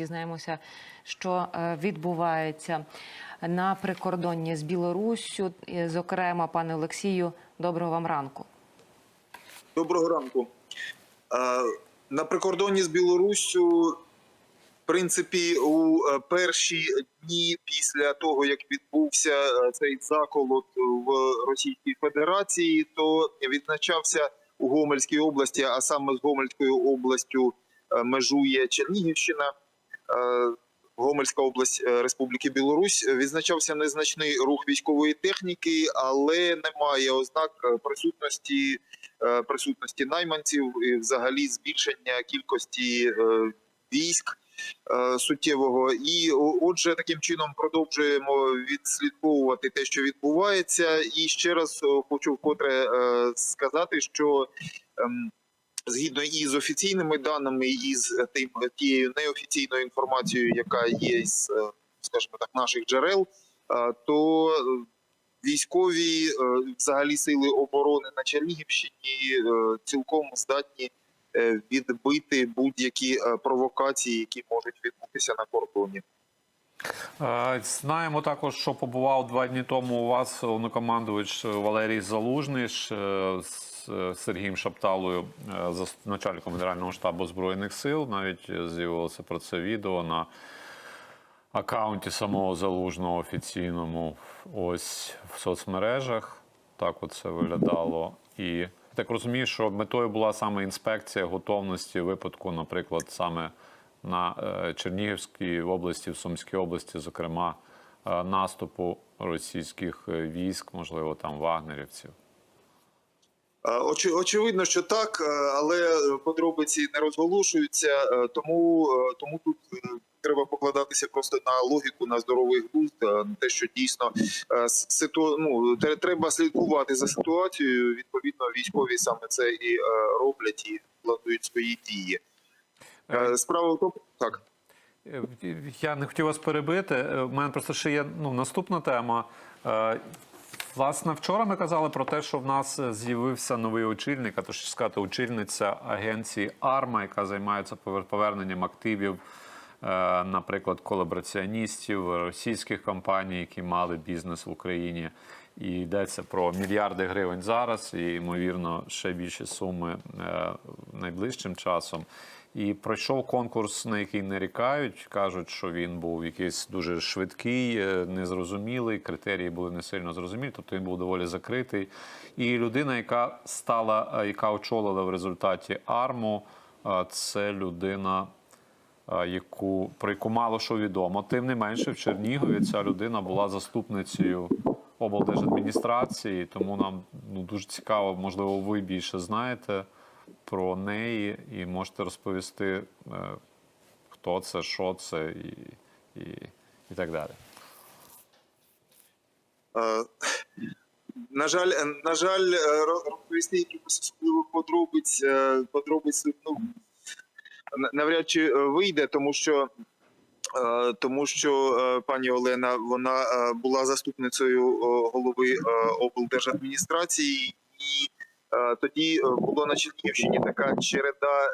дізнаємося, що е, відбувається на прикордонні з Білоруссю. Зокрема, пане Олексію, доброго вам ранку. Доброго ранку. Е, На прикордонні з Білоруссю, в принципі, у е, перші дні після того, як відбувся цей заколот в Російській Федерації, то відзначався у Гомельській області, а саме з Гомельською областю межує Чернігівщина. Е, Гомельська область е, Республіки Білорусь відзначався незначний рух військової техніки, але немає ознак е, присутності присутності найманців і взагалі збільшення кількості військ суттєвого. І отже, таким чином продовжуємо відслідковувати те, що відбувається. І ще раз хочу вкотре сказати, що ем, згідно і з офіційними даними, і з тим тією неофіційною інформацією, яка є з, е, скажімо так, наших джерел, е, то військові е, взагалі сили оборони на Чернігівщині цілком здатні відбити будь-які провокації, які можуть відбутися на кордоні. Знаємо також, що побував два дні тому у вас головнокомандувач Валерій Залужний е, з е, Сергієм Шапталою, е, начальником Генерального штабу Збройних сил. Навіть з'явилося про це відео на аккаунті самого залужного офіційному ось в соцмережах. Так от це виглядало. І я так розумію, що метою була саме інспекція готовності випадку, наприклад, саме на е, Чернігівській області, в Сумській області, зокрема, наступу російських військ, можливо, там вагнерівців. Е, Очевидно, що так, е, але подробиці не розголошуються, е, тому, тому тут треба покладатися просто на логіку, на здоровий глузд, на те, що дійсно ситу... ну, треба слідкувати за ситуацією. Відповідно, військові саме це і роблять і планують свої дії. Справа в тому, так. Я не хотів вас перебити. У мене просто ще є ну, наступна тема. Власне, вчора ми казали про те, що в нас е, з'явився новий очільник, а то ж сказати, очільниця агенції АРМА, яка займається поверненням активів, е, наприклад, колабораціоністів російських компаній, які мали бізнес в Україні. І йдеться про мільярди гривень зараз, і ймовірно ще більші суми е, найближчим часом. І пройшов конкурс, на який нарікають. кажуть, що він був якийсь дуже швидкий, е, незрозумілий. Критерії були не сильно зрозумілі, тобто він був доволі закритий. І людина, яка стала, е, яка очолила в результаті арму, е, це людина, яку про яку мало що відомо. Тим не менше, в Чернігові ця людина була заступницею облдержадміністрації, тому нам ну дуже цікаво, можливо, ви більше знаєте про неї і можете розповісти, е, хто це, що це і, і, і так далі. Е, На жаль, е, на жаль, розповісти якихось особливих подробиць, подробиць ну, навряд чи вийде, тому що, тому що пані Олена вона була заступницею голови облдержадміністрації, і тоді е, було на Чернігівщині така череда, е,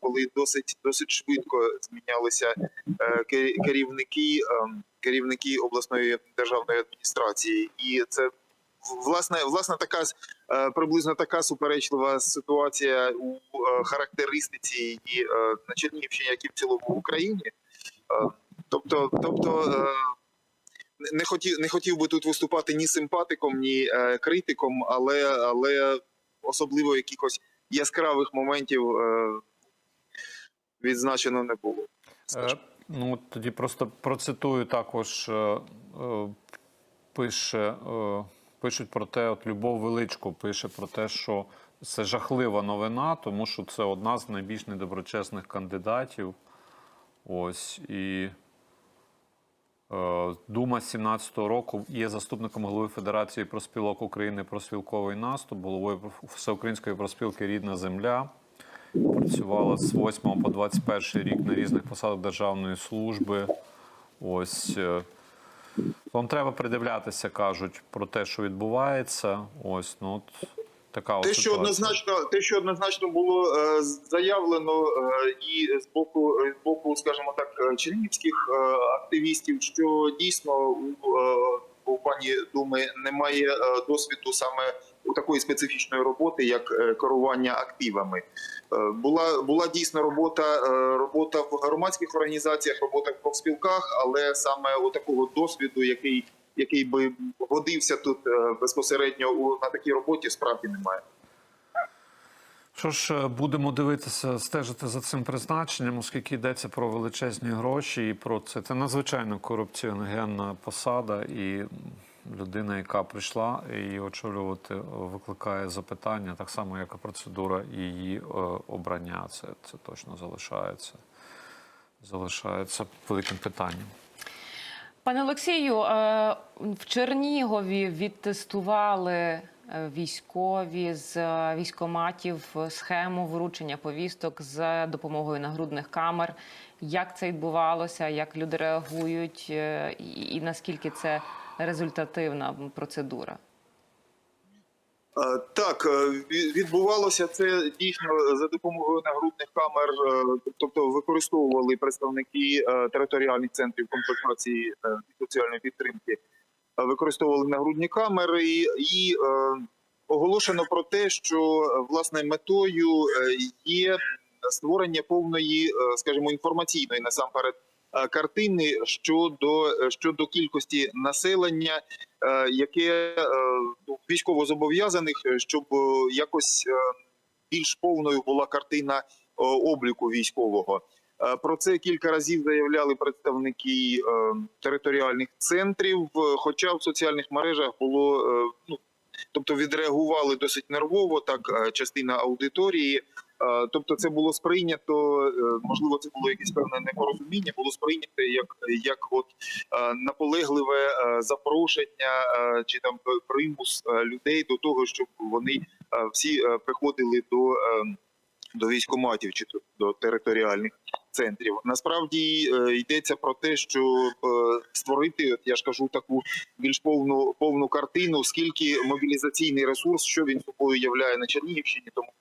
коли досить досить швидко змінялися е, керівники. е, керівники обласної державної адміністрації, і це власне власне така е, приблизно така суперечлива ситуація у е, характеристиці і е, на Чернігівщині, як і в цілому в Україні. Е, Тобто, тобто е, не- хотів не хотів би тут виступати ні симпатиком, ні е, критиком, але але особливо якихось яскравих моментів е, відзначено не було. Е, ну, тоді просто процитую також. е, Пише, пишуть про те, от Любов Величко пише про те, що це жахлива новина, тому що це одна з найбільш недоброчесних кандидатів. Ось і Дума 17-го року є заступником голови Федерації проспілок України про спілковий наступ, головою Всеукраїнської проспілки Рідна Земля. Працювала з 8 по 21 рік на різних посадах державної служби. Ось е, вам треба придивлятися, кажуть, про те, що відбувається. Ось ну от така Те, що однозначно, те, що однозначно було е, заявлено е, і з боку, е, з боку, скажімо так, е, чернігівських е, активістів, що дійсно у, е, у пані Думи немає е, досвіду саме у такої специфічної роботи, як е, керування активами. Е, Була була дійсно робота, е, робота в громадських організаціях, робота в профспілках, але саме у такого досвіду, який який би годився тут е, безпосередньо у на такій роботі, справді немає. Що ж, е, будемо дивитися, стежити за цим призначенням, оскільки йдеться про величезні гроші і про це. Це надзвичайно корупціогенна посада, і людина, яка прийшла її очолювати, викликає запитання, так само, як і процедура її е, обрання. Це, це точно залишається, залишається великим питанням. Пане Олексію, е, в Чернігові відтестували е, військові з е, військоматів схему вручення повісток за допомогою нагрудних камер. Як це відбувалося? Як люди реагують, і наскільки це результативна процедура? Е, Так, е, відбувалося це дійсно за допомогою нагрудних камер, е, тобто використовували представники територіальних центрів комплектації соціальної підтримки, використовували нагрудні камери і, оголошено про те, що власне метою є створення повної, скажімо, інформаційної насамперед картини щодо е, щодо кількості населення, е, яке е, ну, військово зобов'язаних, е, щоб е, якось е, більш повною була картина е, обліку військового. Е, Про це кілька разів заявляли представники е, територіальних центрів. е, Хоча в соціальних мережах було е, ну, тобто відреагували досить нервово, так е, частина аудиторії. Е, Тобто, це було сприйнято, е, можливо, це було якесь певне непорозуміння, було сприйнято як, як от е, наполегливе запрошення чи там примус людей до того, щоб вони всі приходили до, е, до військоматів чи до територіальних центрів. Насправді йдеться про те, щоб е, створити, я ж кажу, таку більш повну повну картину, скільки мобілізаційний ресурс, що він собою являє на Чернігівщині, тому що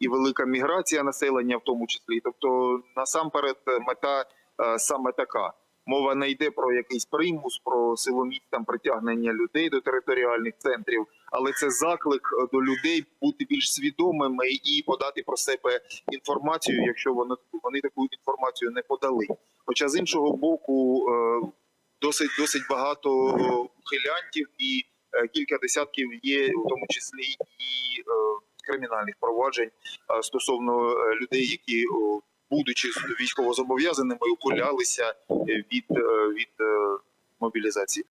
і велика міграція населення, в тому числі. Тобто, насамперед, мета е, саме така. Мова не йде про якийсь примус, про силоміць там притягнення людей до територіальних центрів, але це заклик е, до людей бути більш свідомими і подати про себе інформацію, якщо вони вони таку інформацію не подали. Хоча з іншого боку, е, досить досить багато ухилянтів і кілька десятків є, в тому числі і кримінальних проваджень е, стосовно е, людей, які будучи військовозобов'язаними, ухилялися е, від, е, від е, мобілізації.